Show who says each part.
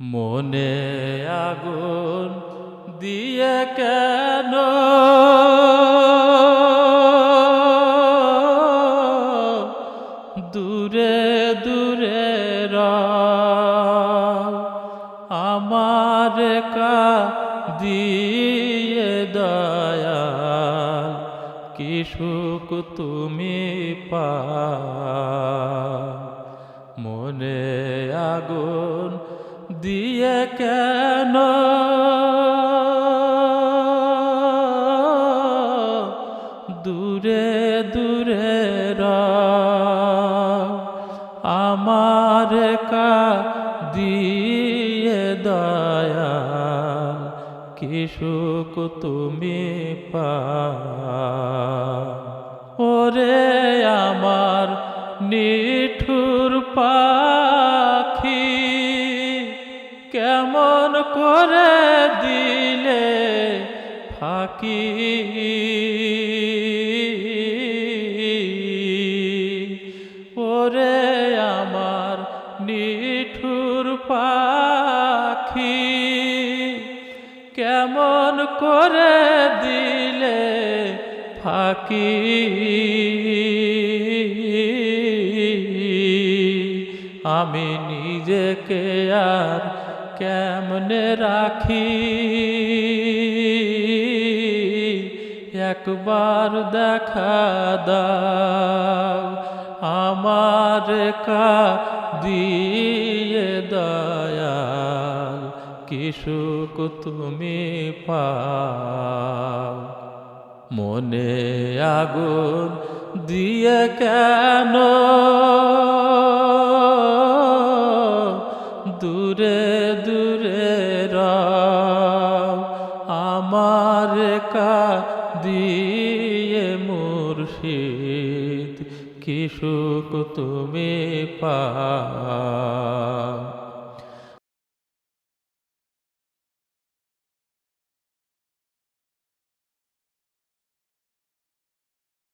Speaker 1: মনে আগুন দিয়ে কেন দূরে দূরে। আমার কা দিয়ে দয়াল কি সুখ তুমি পা কেন দূরে দূরে। আমার কা দিয়ে দয়াল কি সুখ তুমি পা ওরে আমার নিঠুর করে দিলে ফাঁকি। ওরে আমার নিঠুর পাখি কেমন করে দিলে ফাঁকি? আমি নিজেকে আর কেমনে রাখি? একবার দেখা দাও, আমার কা দিয়ে দয়াল, কি সুখ তুমি পাও? মনে আগুন দিয়ে কেন দিয়ে মুর্শিদ কিশুক তুমি পাও